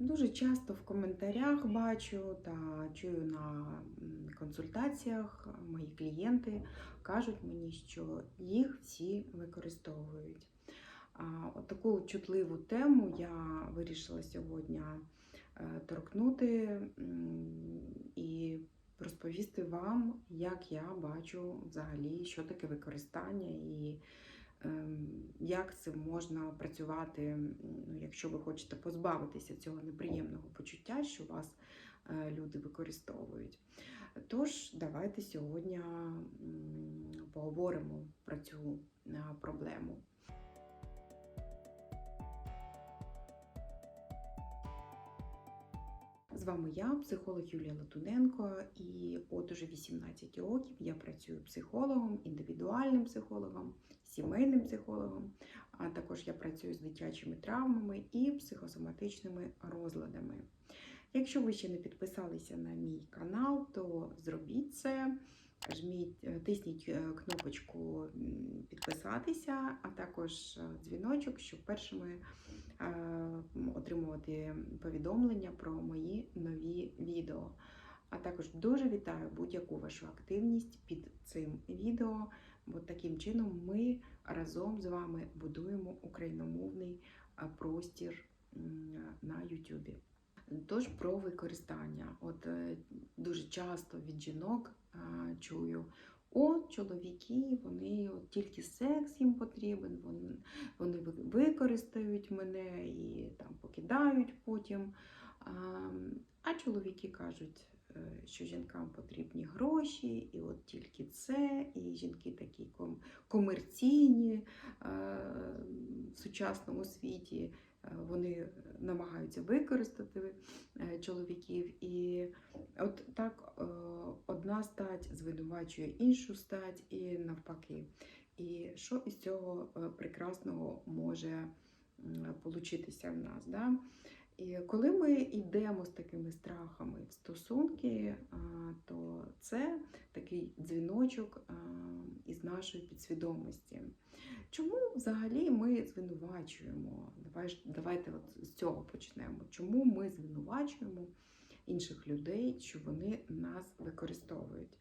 Дуже часто в коментарях бачу та чую на консультаціях мої клієнти кажуть мені, що їх всі використовують. От таку чутливу тему я вирішила сьогодні е, торкнути і розповісти вам, як я бачу взагалі, що таке використання і як це можна працювати, ну, якщо ви хочете позбавитися цього неприємного почуття, що вас е, люди використовують. Тож, давайте сьогодні поговоримо про цю е, проблему. З вами я, психолог Юлія Латуненко, і от уже 18 років я працюю психологом, індивідуальним психологом, сімейним психологом, а також я працюю з дитячими травмами і психосоматичними розладами. Якщо ви ще не підписалися на мій канал, то зробіть це. Жміть, е, тисніть е, кнопочку підписатися, а також е, дзвіночок, щоб першими отримувати повідомлення про мої нові відео. А також дуже вітаю будь-яку вашу активність під цим відео, бо таким чином ми разом з вами будуємо україномовний простір на YouTube. Тож про використання. От дуже часто від жінок чую. О, чоловіки, вони от тільки секс їм потрібен, вони, вони використають мене і там покидають потім. А, а чоловіки кажуть, е, що жінкам потрібні гроші, і от тільки це, і жінки такі ком- комерційні е, в сучасному світі. Вони намагаються використати е, чоловіків, і от так е, одна стать звинувачує іншу стать, і навпаки. І що із цього е, прекрасного може получитися в нас? Да? І коли ми йдемо з такими страхами в стосунки, то це такий дзвіночок із нашої підсвідомості. Чому взагалі ми звинувачуємо? Давай, давайте от з цього почнемо. Чому ми звинувачуємо інших людей, що вони нас використовують?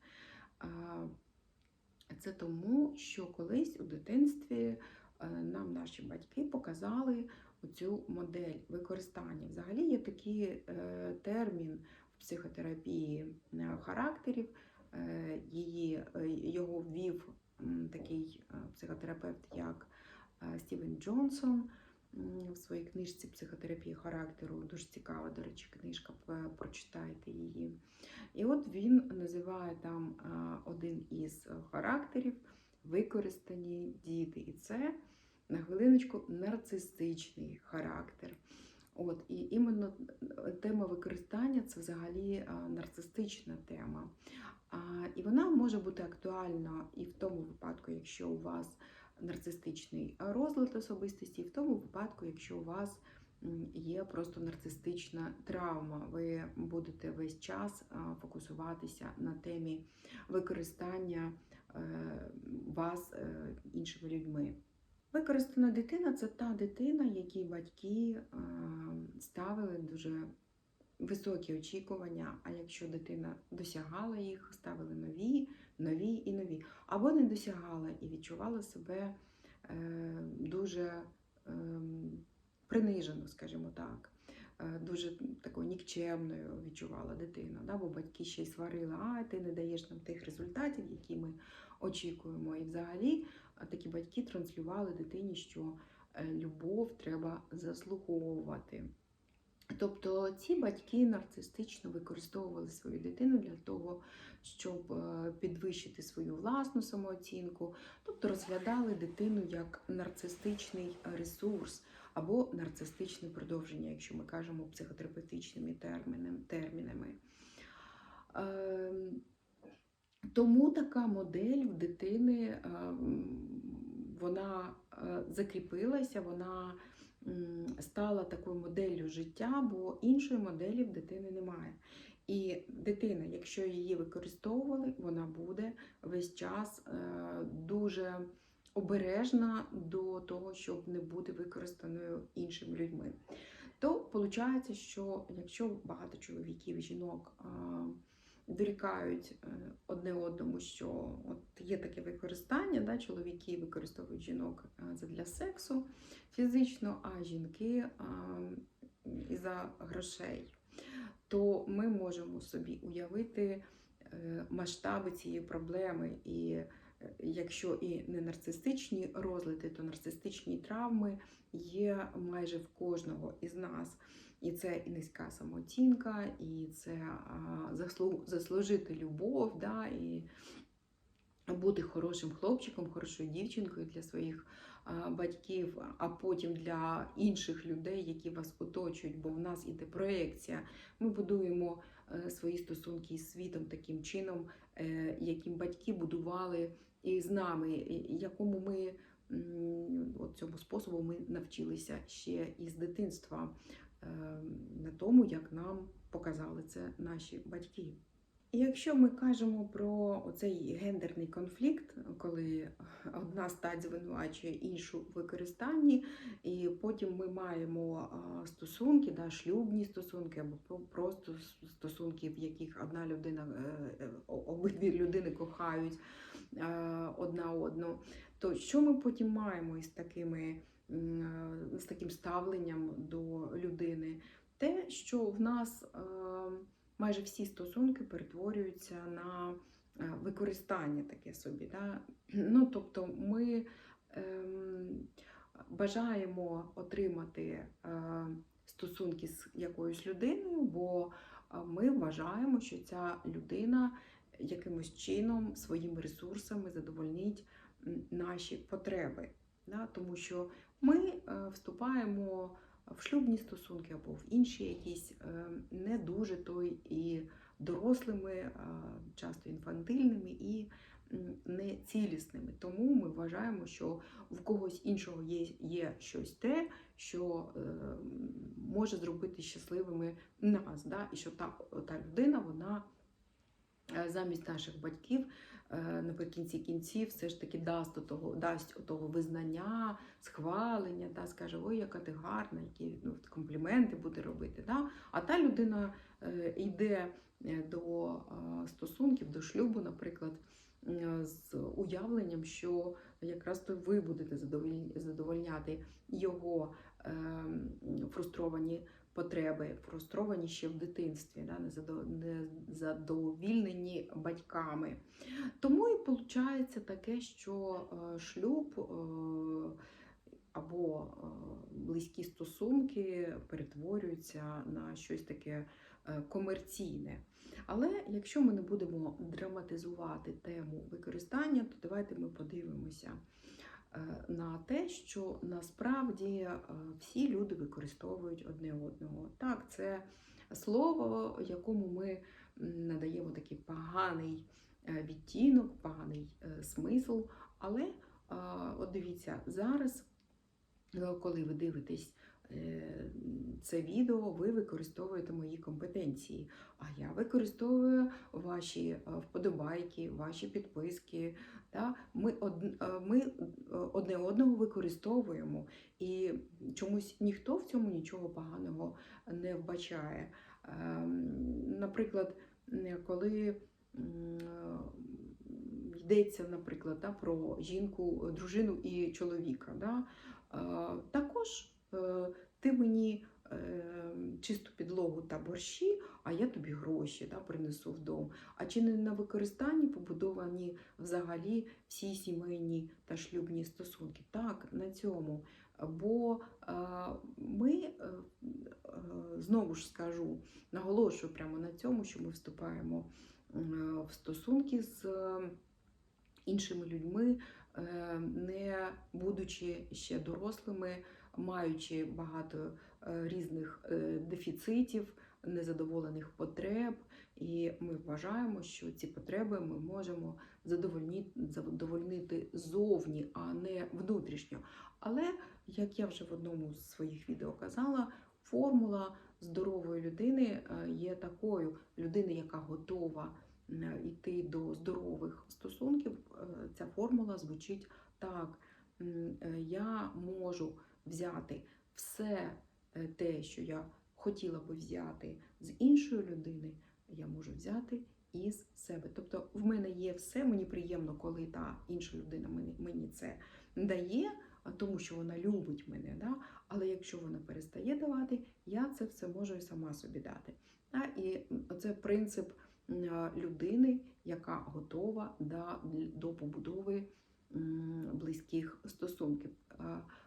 Це тому, що колись у дитинстві е, нам наші батьки показали оцю модель використання. Взагалі є такий е, термін в психотерапії е, характерів. Е, її, е, його ввів такий е, психотерапевт, як Стівен Джонсон в своїй книжці Психотерапія характеру. Дуже цікава, до речі, книжка, прочитайте її. І от він називає там один із характерів використані діти. І це на хвилиночку нарцистичний характер. От, і іменно е, тема використання це взагалі нарцистична тема. І вона може бути актуальна і в тому випадку, якщо у вас нарцистичний розлад особистості, і в тому випадку, якщо у вас є просто нарцистична травма, ви будете весь час фокусуватися на темі використання е, вас е, іншими людьми. Використана дитина це та дитина, якій батьки е, ставили дуже високі очікування. А якщо дитина досягала їх, ставили нові, нові і нові, або не досягала і відчувала себе е, дуже е, принижено, скажімо так. Е, Дуже такою нікчемною відчувала дитина, да? бо батьки ще й сварили, а ти не даєш нам тих результатів, які ми очікуємо. І взагалі такі батьки транслювали дитині, що е, любов треба заслуговувати. Тобто ці батьки нарцистично використовували свою дитину для того, щоб е, підвищити свою власну самооцінку, тобто розглядали дитину як нарцистичний ресурс або нарцистичне продовження, якщо ми кажемо психотерапевтичними термінами. Ем, тому така модель в дитини ем, вона е, закріпилася, вона стала такою моделлю життя, бо іншої моделі в дитини немає. І дитина, якщо її використовували, вона буде весь час е, дуже обережна до того, щоб не бути використаною іншими людьми. то виходить, що якщо багато чоловіків і жінок дорікають е, одне одному, що от є таке використання, да, чоловіки використовують жінок а, задля сексу фізично, а жінки а, із-за грошей, то ми можемо собі уявити е, масштаби цієї проблеми. І якщо і не нарцистичні розлади, то нарцистичні травми є майже в кожного із нас. І це і низька самооцінка, і це заслужити любов, да, і бути хорошим хлопчиком, хорошою дівчинкою для своїх батьків, а потім для інших людей, які вас оточують, бо в нас іде проекція. Ми будуємо е, свої стосунки із світом таким чином, е, яким батьки будували і з нами, якому ми от цьому способу ми навчилися ще із дитинства е, на тому, як нам показали це наші батьки. Якщо ми кажемо про оцей гендерний конфлікт, коли одна стать звинувачує іншу в використанні, і потім ми маємо стосунки, да, шлюбні стосунки або про- просто стосунки, в яких одна людина, е, е, обидві людини кохають одна одну, то що ми потім маємо із такими е, з таким ставленням до людини? Те, що в нас е, майже всі стосунки перетворюються на е, використання таке собі. Да? Ну, тобто ми ем, бажаємо отримати е, стосунки з якоюсь людиною, бо е, ми вважаємо, що ця людина якимось чином своїми ресурсами задовольнить наші потреби. Да? Тому що ми е, вступаємо в шлюбні стосунки або в інші якісь е, не дуже той і дорослими, часто інфантильними і м, нецілісними. Тому ми вважаємо, що в когось іншого є, є щось те, що е, може зробити щасливими нас. Да? І що та, та людина, вона замість наших батьків е, наприкінці кінців все ж таки дасть того, дасть того визнання, схвалення, да, скаже, ой, яка ти гарна, які ну, компліменти буде робити. Да? А та людина е, йде е, до е, стосунків, до шлюбу, наприклад, е, з уявленням, що якраз то ви будете задовольняти його е, фрустровані потреби, фрустровані ще в дитинстві, да, не задовільнені батьками. Тому і виходить таке, що е, шлюб е, або е, близькі стосунки перетворюються на щось таке комерційне. Але якщо ми не будемо драматизувати тему використання, то давайте ми подивимося на те, що насправді е, всі люди використовують одне одного. Так, це слово, якому ми надаємо такий поганий е, відтінок, поганий е, смисл. Але е, от дивіться, зараз, е, коли ви дивитесь е, це відео, ви використовуєте мої компетенції. А я використовую ваші е, вподобайки, ваші підписки. Та? Ми, е, ми е, одне одного використовуємо, і чомусь ніхто в цьому нічого поганого не вбачає. Ем, Наприклад, коли е, йдеться, наприклад, да, про жінку, дружину і чоловіка, да, е, також е, ти мені е, чисту підлогу та борщі, а я тобі гроші да, принесу в дом. А чи не на використанні побудовані взагалі всі сімейні та шлюбні стосунки? Так, на цьому. Бо е, ми, е, е, знову ж скажу, наголошую прямо на цьому, що ми вступаємо е, в стосунки з е, іншими людьми, е, не будучи ще дорослими, маючи багато е, різних е, дефіцитів, незадоволених потреб, і ми вважаємо, що ці потреби ми можемо задовольнити, зовні, а не внутрішньо. Але, як я вже в одному з своїх відео казала, формула здорової людини е, є такою: людини, яка готова йти до здорових стосунків, ця формула звучить так: я можу взяти все е, те, що я хотіла би взяти з іншої людини, я можу взяти із себе. Тобто в мене є все, мені приємно, коли та інша людина мені, це дає, тому що вона любить мене. Да? Але якщо вона перестає давати, я це все можу і сама собі дати. Да? І це принцип людини, яка готова да, до побудови близьких стосунків.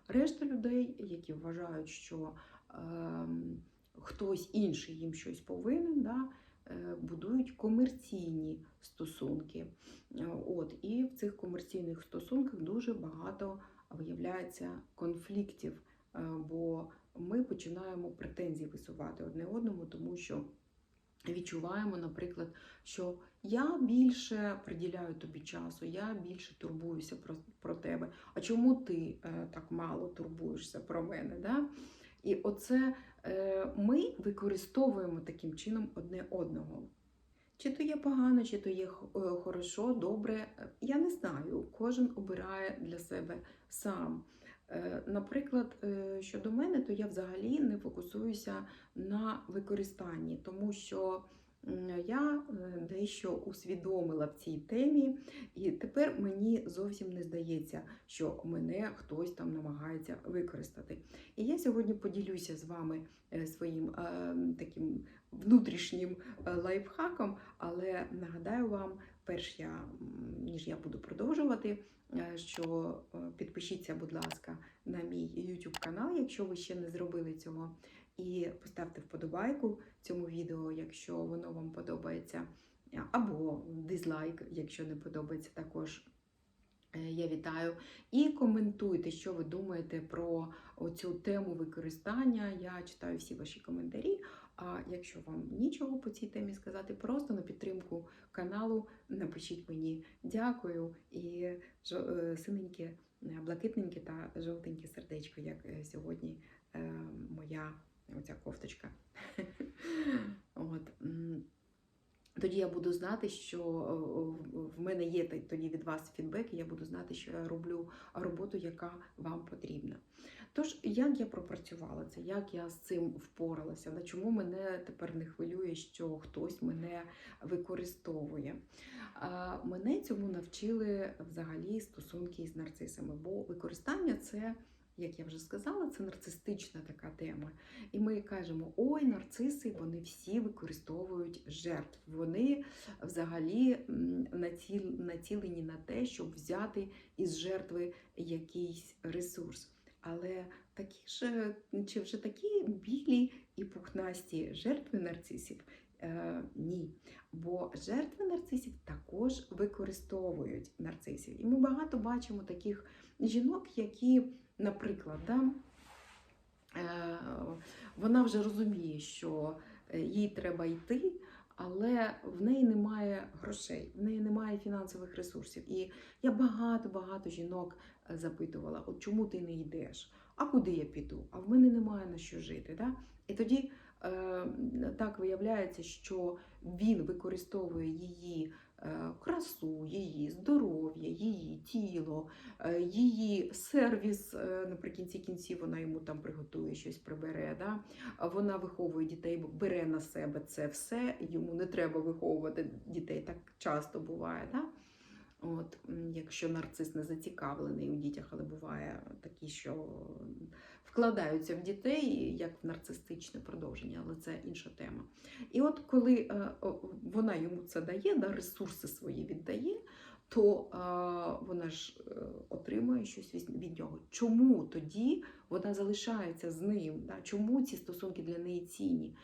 Решта людей, які вважають, що ем, хтось інший їм щось повинен, да, е, будують комерційні стосунки. Е, От, і в цих комерційних стосунках дуже багато виявляється конфліктів, е, бо ми починаємо претензії висувати одне одному, тому що відчуваємо, наприклад, що я більше приділяю тобі часу, я більше турбуюся про, про тебе. А чому ти е, так мало турбуєшся про мене? Да? І оце е, ми використовуємо таким чином одне одного. Чи то є погано, чи то є е, хорошо, добре. Я не знаю. Кожен обирає для себе сам. Е, Наприклад, е, щодо мене, то я взагалі не фокусуюся на використанні, тому що я е, дещо усвідомила в цій темі, і тепер мені зовсім не здається, що мене хтось там намагається використати. І я сьогодні поділюся з вами своїм таким внутрішнім лайфхаком, але нагадаю вам, перш я, ніж я буду продовжувати, е, що е, підпишіться, будь ласка, на мій YouTube канал, якщо ви ще не зробили цього. І поставте вподобайку цьому відео, якщо воно вам подобається, або дизлайк, якщо не подобається, також е, я вітаю. І коментуйте, що ви думаєте про цю тему використання. Я читаю всі ваші коментарі. А якщо вам нічого по цій темі сказати, просто на підтримку каналу напишіть мені дякую і е, синеньке, е, блакитненьке та жовтеньке сердечко, як е, сьогодні моя оця кофточка. От. Тоді я буду знати, що е, в- мене є тоді від вас фідбек, і я буду знати, що я роблю роботу, яка вам потрібна. Тож, як я пропрацювала це, як я з цим впоралася, да, чому мене тепер не хвилює, що хтось мене використовує? Мене цьому навчили взагалі стосунки з нарцисами, бо використання це. Як я вже сказала, це нарцистична така тема. І ми кажемо: ой, нарциси, вони всі використовують жертв. Вони взагалі націлені на те, щоб взяти із жертви якийсь ресурс. Але такі ж чи вже такі білі і пухнасті жертви нарцисів? Е, ні. Бо жертви нарцисів також використовують нарцисів. І ми багато бачимо таких жінок, які, наприклад, да, е, вона вже розуміє, що е, їй треба йти, але в неї немає грошей, в неї немає фінансових ресурсів. І я багато-багато жінок е, запитувала: от чому ти не йдеш? А куди я піду? А в мене немає на що жити. Да? І тоді так виявляється, що він використовує її красу, її здоров'я, її тіло, е, її сервіс. е, Наприкінці кінців вона йому там приготує щось, прибере. Да? Вона виховує дітей, бере на себе це все. Йому не треба виховувати дітей. Так часто буває. Да? От, якщо нарцис не зацікавлений у дітях, але буває такі, що вкладаються в дітей як в нарцистичне продовження, але це інша тема. І от коли е, вона йому це дає, да, ресурси свої віддає, то вона ж е, отримує щось від нього. Чому тоді вона залишається з ним? Да? Чому ці стосунки для неї цінні?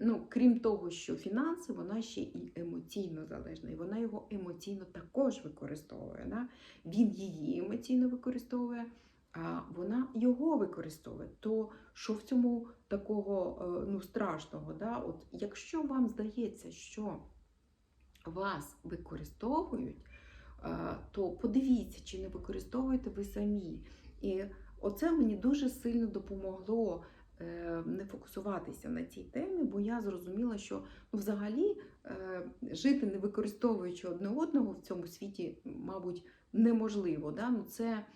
Ну, крім того, що фінанси, вона ще і емоційно залежна, і вона його емоційно також використовує. Да? Він її емоційно використовує, а вона його використовує. То що в цьому такого е, ну, страшного? Да? От, якщо вам здається, що вас використовують, е, то подивіться, чи не використовуєте ви самі. І оце мені дуже сильно допомогло е, не фокусуватися на цій темі, бо я зрозуміла, що ну, взагалі жити не використовуючи одне одного в цьому світі, мабуть, неможливо. Да? Ну, це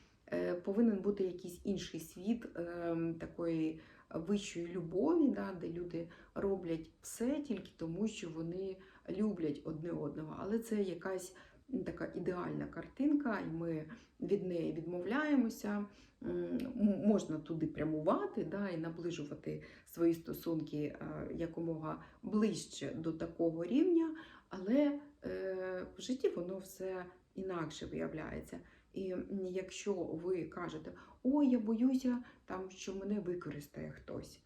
повинен бути якийсь інший світ е, такої вищої любові, да, де люди роблять все тільки тому, що вони люблять одне одного. Але це якась така ідеальна картинка, і ми від неї відмовляємося. Можна туди прямувати да, і наближувати свої стосунки е, якомога ближче до такого рівня, але е, в житті воно все інакше виявляється. І якщо ви кажете, ой, я боюся, там, що мене використає хтось,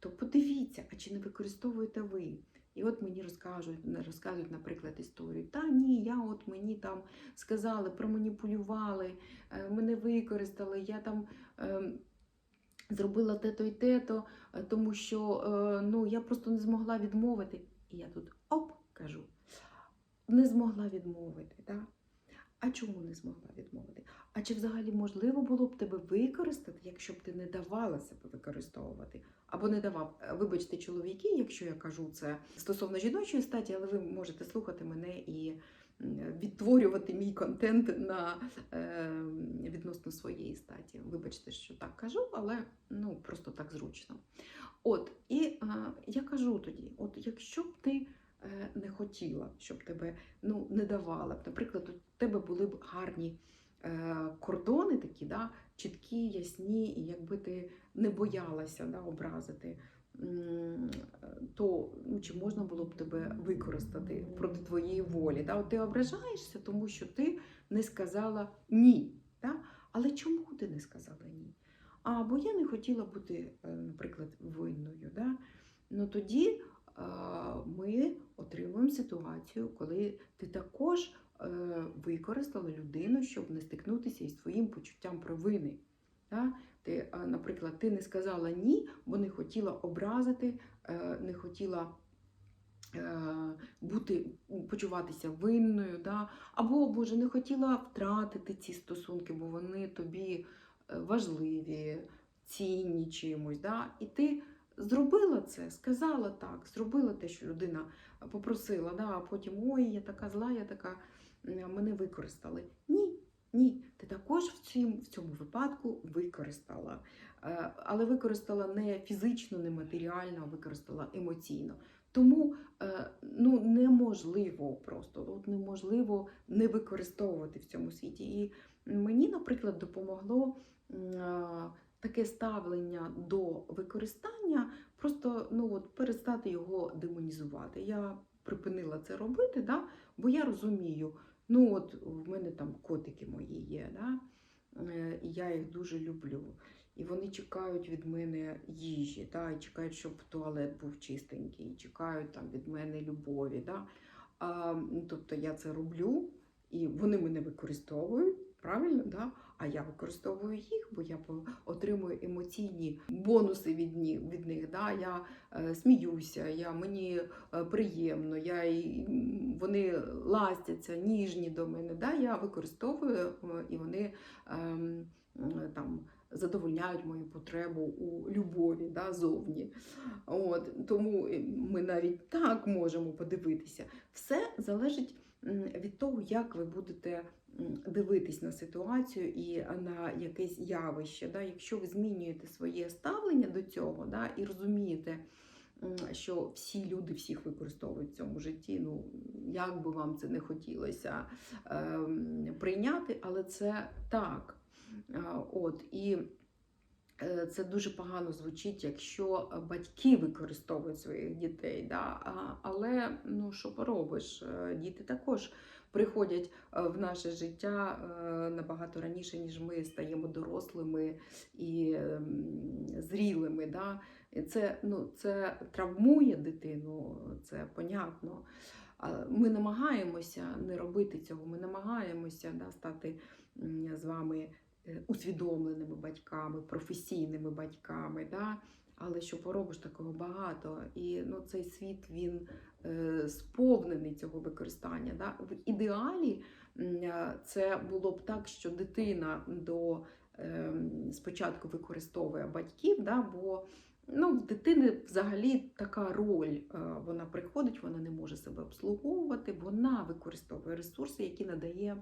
то подивіться, а чи не використовуєте ви? І от мені розкажуть, розказують, наприклад, історію. Та ні, я от мені там сказали, проманіпулювали, е, мене використали, я там е, зробила те-то і те-то, е, тому що е, ну, я просто не змогла відмовити. І я тут оп, кажу, не змогла відмовити. Да? А чому не змогла відмовити? А чи взагалі можливо було б тебе використати, якщо б ти не давала себе використовувати? Або не давав, Е, вибачте, чоловіки, якщо я кажу це стосовно жіночої статі, але ви можете слухати мене і відтворювати мій контент на е, відносно своєї статі. Вибачте, що так кажу, але ну просто так зручно. От, і е, я кажу тоді: от якщо б ти не хотіла, щоб тебе ну, не давала наприклад, у тебе були б гарні е, кордони такі, да, чіткі, ясні, і якби ти не боялася да, образити. То ну, чи можна було б тебе використати проти твоєї волі? Да? Ти ображаєшся, тому що ти не сказала ні. Да? Але чому ти не сказала ні? А бо я не хотіла бути, е, наприклад, винною. Да? Ну тоді е, ми отримуємо ситуацію, коли ти також е, використала людину, щоб не стикнутися із своїм почуттям провини. Ти, е, наприклад, ти не сказала ні, бо не хотіла образити, е, не хотіла е, бути, почуватися винною, або Боже, не хотіла втратити ці стосунки, бо вони тобі е, важливі, цінні чимось. І ти зробила це, сказала так, зробила те, що людина попросила, да? а потім ой, я така зла, я така мене використали. Ні, ні, ти також в цьому, в цьому випадку використала. Е, Але використала не фізично, не матеріально, а використала емоційно. Тому е, ну, неможливо просто от неможливо не використовувати в цьому світі. І мені, наприклад, допомогло е, таке ставлення до використання, просто ну, от, перестати його демонізувати. Я припинила це робити, да? бо я розумію, ну от в мене там котики мої є, да? е, і я їх дуже люблю. І вони чекають від мене їжі, да? і чекають, щоб туалет був чистенький, і чекають там від мене любові. Да? А, тобто я це роблю, і вони мене використовують, правильно? Да? А я використовую їх, бо я отримую емоційні бонуси від, ні, від них. Да? Я е, сміюся, я, мені е, приємно, я, вони ластяться, ніжні до мене. Да? Я використовую, е, і вони ем, там. Задовольняють мою потребу у любові да, зовні. От, тому ми навіть так можемо подивитися. Все залежить від того, як ви будете дивитись на ситуацію і на якесь явище. Да? Якщо ви змінюєте своє ставлення до цього да, і розумієте, що всі люди всіх використовують в цьому житті, ну як би вам це не хотілося ем, прийняти, але це так. А, От, і е, це дуже погано звучить, якщо батьки використовують своїх дітей. Да? Але ну, що поробиш? Е, Діти також приходять е, в наше життя е, набагато раніше, ніж ми стаємо дорослими і ем, зрілими. Да? Це, ну, це травмує дитину, це понятно. Ми намагаємося не робити цього, ми намагаємося да, стати з вами е, усвідомленими батьками, професійними батьками. Да? Але що поробиш такого багато? І ну, цей світ він е, сповнений цього використання. Да? В ідеалі е, це було б так, що дитина до е, спочатку використовує батьків, да? бо ну, в дитини взагалі така роль. е, Вона приходить, вона не може себе обслуговувати, вона використовує ресурси, які надає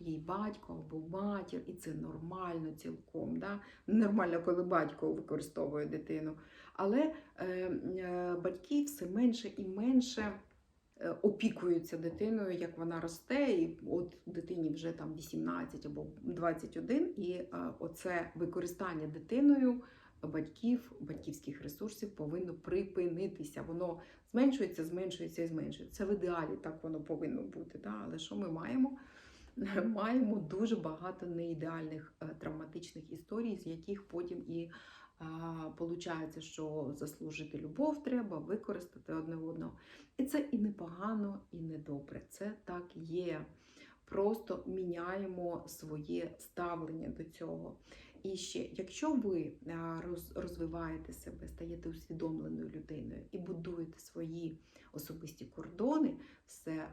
їй батько або матір, і це нормально цілком. Да? Нормально, коли батько використовує дитину. Але е, е, батьки все менше і менше е, опікуються дитиною, як вона росте, і от дитині вже там 18 або 21, і е, оце використання дитиною батьків, батьківських ресурсів повинно припинитися. Воно зменшується, зменшується і зменшується. Це в ідеалі так воно повинно бути. Да? Але що ми маємо? Маємо дуже багато неідеальних е, травматичних історій, з яких потім і Получається, що заслужити любов треба, використати одне одного. І це і непогано, і не добре. Це так є. Просто міняємо своє ставлення до цього. І ще, якщо ви розвиваєте себе, стаєте усвідомленою людиною і будуєте свої особисті кордони, все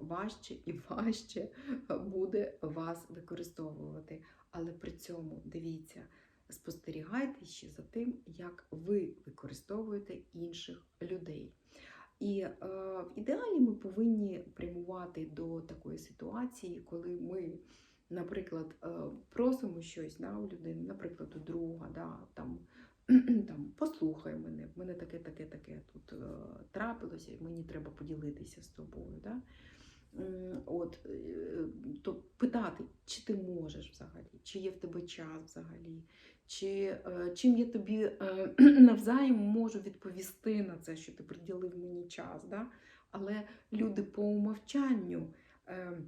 важче і важче буде вас використовувати. Але при цьому дивіться, спостерігайте ще за тим, як ви використовуєте інших людей. І е, в ідеалі ми повинні прямувати до такої ситуації, коли ми, наприклад, е, просимо щось да, у людини, наприклад, у друга, да, там, там, послухай мене, в мене таке, таке, таке тут е, трапилося, мені треба поділитися з тобою. Да? От, е, то питати, чи ти можеш взагалі, чи є в тебе час взагалі, чи чим я тобі навзаєм можу відповісти на це, що ти приділив мені час. Да? Але люди по умовчанню е,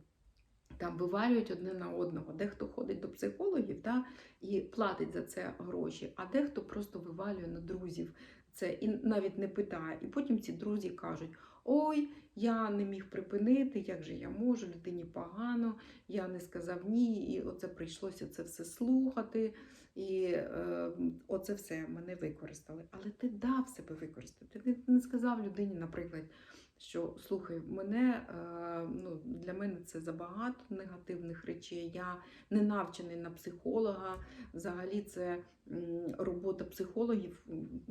там вивалюють одне на одного. Дехто ходить до психологів да, і платить за це гроші, а дехто просто вивалює на друзів це і навіть не питає. І потім ці друзі кажуть: Ой, я не міг припинити, як же я можу, людині погано, я не сказав ні, і оце прийшлося це все слухати. І е, оце все мене використали. Але ти дав себе використати. Ти не сказав людині, наприклад, що слухай, мене е, ну, для мене це забагато негативних речей. Я не навчений на психолога. Взагалі, це робота психологів,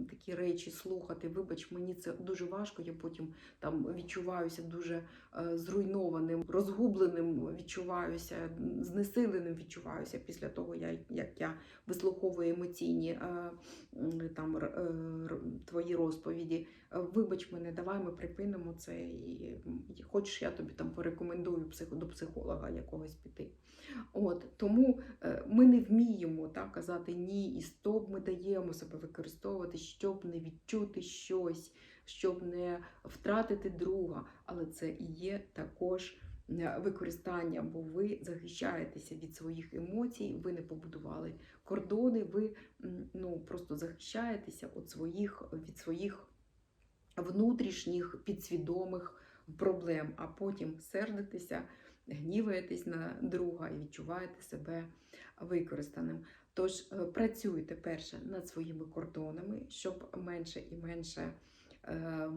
такі речі слухати. Вибач, мені це дуже важко. Я потім там відчуваюся дуже е, зруйнованим, розгубленим, відчуваюся, знесиленим відчуваюся після того, як я вислуховую емоційні е, там е, твої розповіді. Вибач мене, давай ми припинимо це. І хочеш, я тобі там порекомендую до психолога якогось піти. От тому ми не вміємо так, казати ні і стоп. Ми даємо себе використовувати, щоб не відчути щось, щоб не втратити друга. Але це і є також е, використання, бо ви захищаєтеся від своїх емоцій, ви не побудували кордони, ви ну, просто захищаєтеся від своїх, від своїх внутрішніх підсвідомих проблем, а потім сердитеся, гніваєтесь на друга і відчуваєте себе використаним. Тож е, працюйте перше над своїми кордонами, щоб менше і менше е,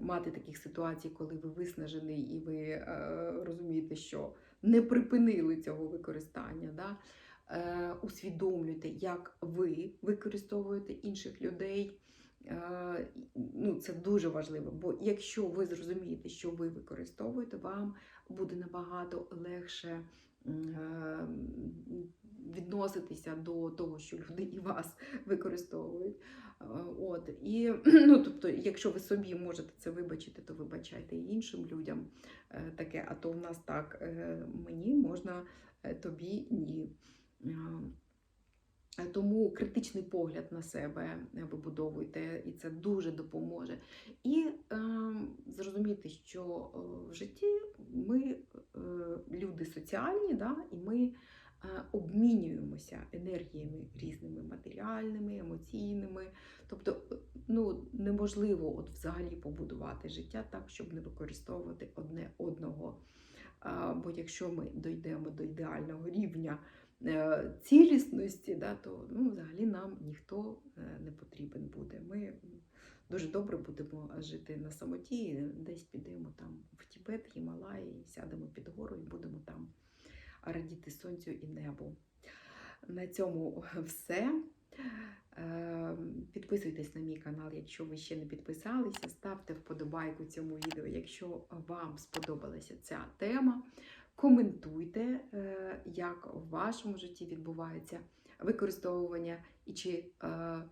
мати таких ситуацій, коли ви виснажений і ви е, розумієте, що не припинили цього використання. Да? Усвідомлюйте, як ви використовуєте інших людей. Ну, це дуже важливо, бо якщо ви зрозумієте, що ви використовуєте, вам буде набагато легше відноситися до того, що люди і вас використовують. Е, От і ну, тобто, якщо ви собі можете це вибачити, то вибачайте і іншим людям е, таке. А то в нас так е, мені можна, е, тобі ні. Е, Тому критичний погляд на себе вибудовуйте, і це дуже допоможе. І е, зрозуміти, що е, в житті ми е, люди соціальні, да, і ми е, обмінюємося енергіями різними матеріальними, емоційними. Тобто, е, ну, неможливо от взагалі побудувати життя так, щоб не використовувати одне одного. А, Бо якщо ми дійдемо до ідеального рівня е, цілісності, да, то ну, взагалі нам ніхто е, не потрібен буде. Ми дуже добре будемо жити на самоті, десь підемо там в Тібет, Гімалаї, сядемо під гору і будемо там радіти сонцю і небу. На цьому все. Е, Підписуйтесь на мій канал, якщо ви ще не підписалися, ставте вподобайку цьому відео, якщо вам сподобалася ця тема. Коментуйте, е, як в вашому житті відбувається використовування і чи е, е,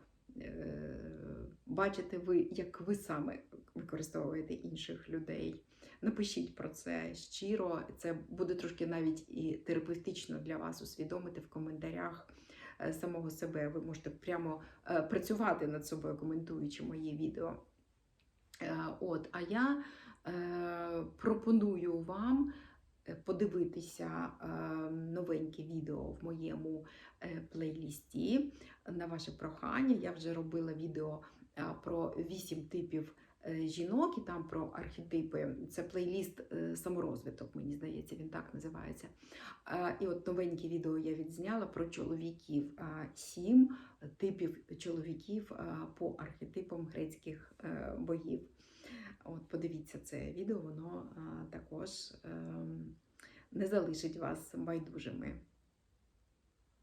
бачите ви, як ви саме використовуєте інших людей. Напишіть про це щиро. Це буде трошки навіть і терапевтично для вас усвідомити в коментарях самого себе. Ви можете прямо працювати над собою, коментуючи мої відео. От, а я пропоную вам подивитися е, новеньке відео в моєму е, плейлісті. На ваше прохання я вже робила відео е, про 8 типів е, жінок і там про архетипи. Це плейліст е, саморозвиток, мені здається, він так називається. Е, І от новеньке відео я відзняла про чоловіків. Е, Сім типів чоловіків е, по архетипам грецьких е, богів. От подивіться це відео, воно також ем, не залишить вас байдужими.